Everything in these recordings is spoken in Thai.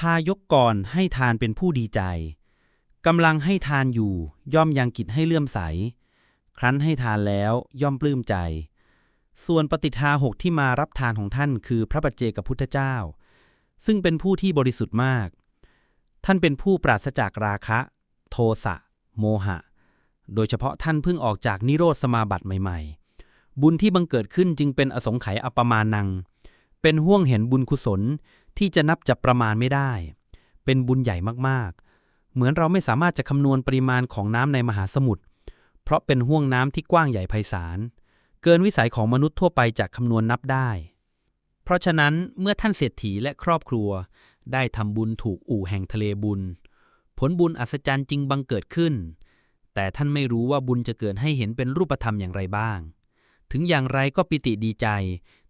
ทายกก่อนให้ทานเป็นผู้ดีใจกำลังให้ทานอยู่ ย่อมยังกิจให้เลื่อมใส ครั้นให้ทานแล้วย่อมปลื้มใจ ส่วนปฏิทาหกที่มารับทานของท่านคือพระปัจเจกพุทธเจ้า ซึ่งเป็นผู้ที่บริสุทธิ์มาก ท่านเป็นผู้ปราศจากราคะ โทสะ โมหะ โดยเฉพาะท่านเพิ่งออกจากนิโรธสมาบัติใหม่ๆ บุญที่บังเกิดขึ้นจึงเป็นอสงไขยอปมานัง เป็นห่วงเห็นบุญกุศล ที่จะนับจับประมาณไม่ได้ เป็นบุญใหญ่มากๆ เหมือนเราไม่สามารถจะคำนวณปริมาณของน้ำในมหาสมุทรเพราะเป็นห่วงน้ำที่กว้างใหญ่ไพศาล เกินวิสัยของมนุษย์ทั่วไปจะคำนวณนับได้ เพราะฉะนั้นเมื่อท่านเศรษฐีและครอบครัว ได้ทำบุญถูกอู่แห่งทะเลบุญ ผลบุญอัศจรรย์จริงบังเกิดขึ้น แต่ท่านไม่รู้ว่าบุญจะเกิดให้เห็นเป็นรูปธรรมอย่างไรบ้าง ถึงอย่างไรก็ปิติดีใจ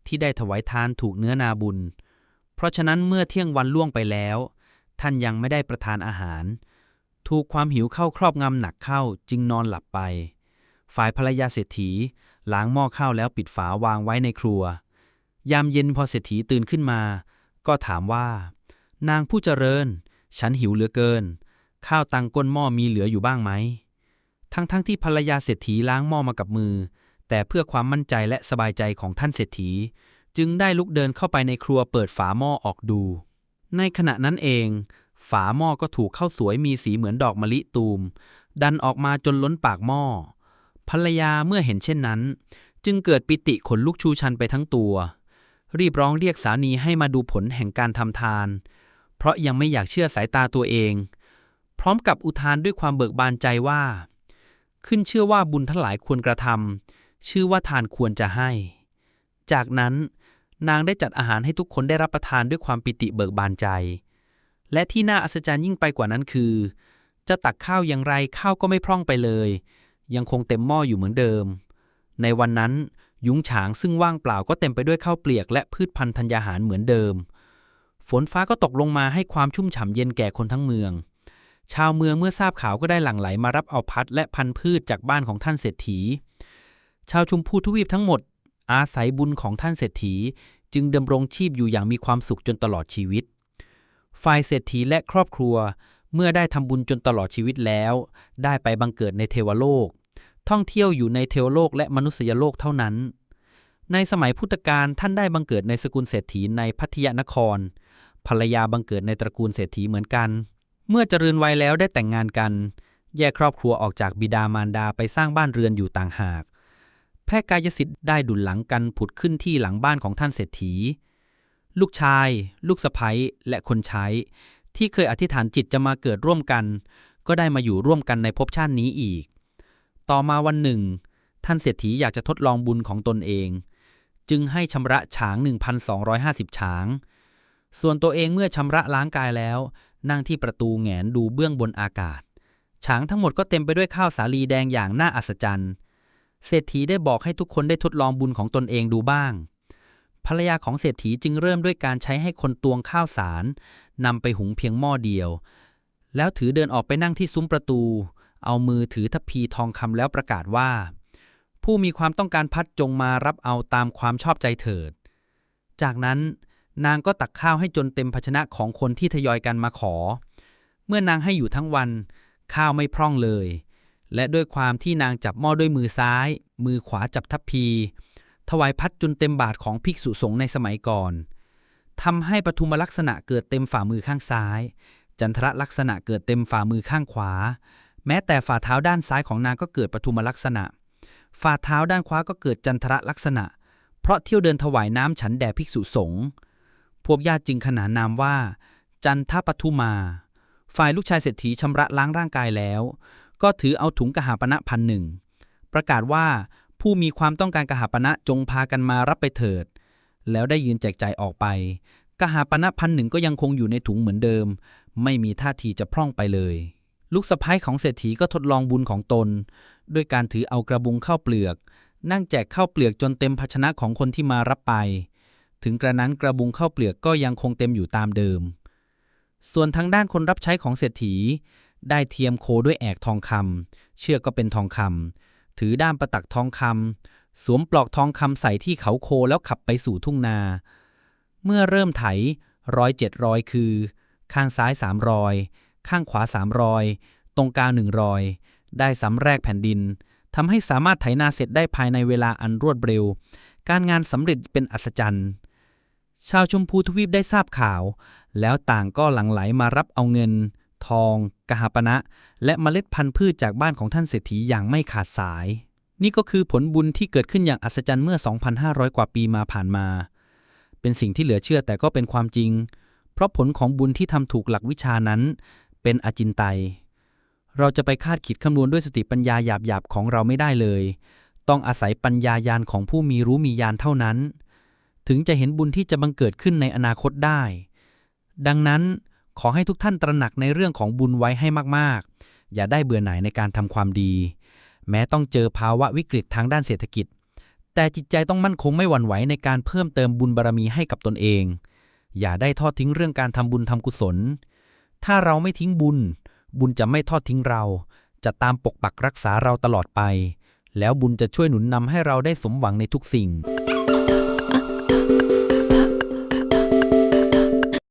ที่ได้ถวายทานถูกเนื้อนาบุญ เพราะฉะนั้นเมื่อเที่ยงวันล่วงไปแล้ว ท่านยังไม่ได้ประทานอาหาร ถูกความหิวเข้าครอบงำหนักเข้าจึงนอนหลับไป ฝ่ายภรรยาเศรษฐีล้างหม้อข้าวแล้วปิดฝาวางไว้ในครัว ยามเย็นพอเศรษฐีตื่นขึ้นมา ก็ถามว่า นางผู้เจริญ ฉันหิวเหลือเกิน ข้าวตังก้นหม้อมีเหลืออยู่บ้างไหม ทั้งๆทที่ภรรยาเศรษฐีล้างหม้อมากับมือ แต่เพื่อความมั่นใจและสบายใจของท่านเศรษฐี จึงได้ลุกเดินเข้าไปในครัวเปิดฝาหม้อออกดู ในขณะนั้นเอง ฝาหม้อก็ถูกข้าวสวยมีสีเหมือนดอกมะลิตูม ดันออกมาจนล้นปากหม้อ ภรรยาเมื่อเห็นเช่นนั้น จึงเกิดปิติขนลุกชูชันไปทั้งตัว รีบร้องเรียกสามีให้มาดูผลแห่งการทำทาน เพราะยังไม่อยากเชื่อสายตาตัวเอง พร้อมกับอุทานด้วยความเบิกบานใจว่า ขึ้นเชื่อว่าบุญทั้งหลายควรกระทำชื่อว่าทานควรจะให้ จากนั้น นางได้จัดอาหารให้ทุกคนได้รับประทานด้วยความปิติเบิกบานใจ และที่น่าอัศจรรย์ยิ่งไปกว่านั้นคือ จะตักข้าวอย่างไรข้าวก็ไม่พร่องไปเลย ยังคงเต็มหม้ออยู่เหมือนเดิม ในวันนั้นยุ้งฉางซึ่งว่างเปล่าก็เต็มไปด้วยข้าวเปลียกและพืชพันธุ์ธัญญาหารเหมือนเดิม ฝนฟ้าก็ตกลงมาให้ความชุ่มฉ่ำเย็นแก่คนทั้งเมือง ชาวเมืองเมื่อทราบข่าวก็ได้หลั่งไหลมารับเอาพัดและพันธุ์พืชจากบ้านของท่านเศรษฐี ชาวชุมพูทวีปทั้งหมด อาศัยบุญของท่านเศรษฐีจึงดำรงชีพอยู่อย่างมีความสุขจนตลอดชีวิต ฝ่ายเศรษฐีและครอบครัวเมื่อได้ทำบุญจนตลอดชีวิตแล้ว ได้ไปบังเกิดในเทวโลก ท่องเที่ยวอยู่ในเทวโลกและมนุษยโลกเท่านั้น ในสมัยพุทธกาลท่านได้บังเกิดในสกุลเศรษฐีในพัทยานคร ภรรยาบังเกิดในตระกูลเศรษฐีเหมือนกัน เมื่อเจริญวัยแล้วได้แต่งงานกัน แยกครอบครัวออกจากบิดามารดาไปสร้างบ้านเรือนอยู่ต่างหาก แพทย์กายสิทธิ์ได้ดุลหลังกันผุดขึ้นที่หลังบ้านของท่านเศรษฐี ลูกชาย ลูกสะใภ้และคนใช้ ที่เคยอธิษฐานจิตจะมาเกิดร่วมกัน ก็ได้มาอยู่ร่วมกันในภพชาตินี้อีก ต่อมาวันหนึ่ง ท่านเศรษฐีอยากจะทดลองบุญของตนเอง จึงให้ชำระฉาง 1,250 ฉาง ส่วนตัวเองเมื่อชำระล้างกายแล้ว นั่งที่ประตูแงนดูเบื้องบนอากาศ ฉางทั้งหมดก็เต็มไปด้วยข้าวสาลีแดงอย่างน่าอัศจรรย์ เศรษฐีได้บอกให้ทุกคนได้ทดลองบุญของตนเองดูบ้าง ภรรยาของเศรษฐีจึงเริ่มด้วยการใช้ให้คนตวงข้าวสารนำไปหุงเพียงหม้อเดียว แล้วถือเดินออกไปนั่งที่ซุ้มประตู เอามือถือทัพพีทองคำแล้วประกาศว่า ผู้มีความต้องการพัดจงมารับเอาตามความชอบใจเถิด จากนั้นนางก็ตักข้าวให้จนเต็มภาชนะของคนที่ทยอยกันมาขอ เมื่อนางให้อยู่ทั้งวัน ข้าวไม่พร่องเลย และด้วยความที่นางจับหม้อด้วยมือซ้าย มือขวาจับทัพพี ถวายพัดจนเต็มบาทของภิกษุสงฆ์ในสมัยก่อนทำให้ปฐุมลักษณะเกิดเต็มฝ่ามือข้างซ้าย จันทรลักษณะเกิดเต็มฝ่ามือข้างขวา แม้แต่ฝ่าเท้าด้านซ้ายของนางก็เกิดปฐุมลักษณะ ฝ่าเท้าด้านขวาก็เกิดจันทรลักษณะ เพราะเที่ยวเดินถวายน้ำฉันแด่ภิกษุสงฆ์พวกญาติจึงขนานนามว่า จันทปทุมา ฝ่ายลูกชายเศรษฐีชำระล้างร่างกายแล้ว ก็ถือเอาถุงกหาปณะพันหนึ่งประกาศว่าผู้มีความต้องการกหาปณะจงพากันมารับไปเถิด แล้วได้ยืนแจกจ่ายออกไปกหาปณะพันหนึ่งก็ยังคงอยู่ในถุงเหมือนเดิม ไม่มีท่าทีจะพร่องไปเลย ลูกสะพ้ายของเศรษฐีก็ทดลองบุญของตน ด้วยการถือเอากระบุงข้าวเปลือก นั่งแจกข้าวเปลือกจนเต็มภาชนะของคนที่มารับไป ถึงกระนั้นกระบุงข้าวเปลือกก็ยังคงเต็มอยู่ตามเดิม ส่วนทางด้านคนรับใช้ของเศรษฐี ได้เทียมโคด้วยแอกทองคำเชือกก็เป็นทองคำถือด้ามประตักทองคำสวมปลอกทองคำใส่ที่เขาโคแล้วขับไปสู่ทุ่งนา เมื่อเริ่มไถร้อยเจ็ดร้อยคือ ข้างซ้ายสามรอยข้างขวาสามรอยตรงกลางหนึ่งรอยได้สำแรกแผ่นดินทำให้สามารถไถนาเสร็จได้ภายในเวลาอันรวดเร็ว การงานสำเร็จเป็นอัศจรรย์ ชาวชมพูทวีปได้ทราบข่าว แล้วต่างก็หลั่งไหลมารับเอาเงิน ทอง กหาปณะ และเมล็ดพันธุ์พืชจากบ้านของท่านเศรษฐีอย่างไม่ขาดสาย นี่ก็คือผลบุญที่เกิดขึ้นอย่างอัศจรรย์เมื่อ 2,500 กว่าปีมาผ่านมา เป็นสิ่งที่เหลือเชื่อแต่ก็เป็นความจริง เพราะผลของบุญที่ทำถูกหลักวิชานั้น เป็นอจินไตย เราจะไปคาดคิดคำนวณด้วยสติปัญญาหยาบๆของเราไม่ได้เลย ต้องอาศัยปัญญายาณของผู้มีรู้มีญาณเท่านั้น ถึงจะเห็นบุญที่จะบังเกิดขึ้นในอนาคตได้ ดังนั้น ขอให้ทุกท่านตระหนักในเรื่องของบุญไว้ให้มากๆ อย่าได้เบื่อหน่ายในการทำความดี แม้ต้องเจอภาวะวิกฤตทางด้านเศรษฐกิจ แต่จิตใจต้องมั่นคงไม่หวั่นไหวในการเพิ่มเติมบุญบารมีให้กับตนเอง อย่าได้ทอดทิ้งเรื่องการทำบุญทำกุศล ถ้าเราไม่ทิ้งบุญ บุญจะไม่ทอดทิ้งเรา จะตามปกปักรักษาเราตลอดไป แล้วบุญจะช่วยหนุนนำให้เราได้สมหวังในทุกสิ่ง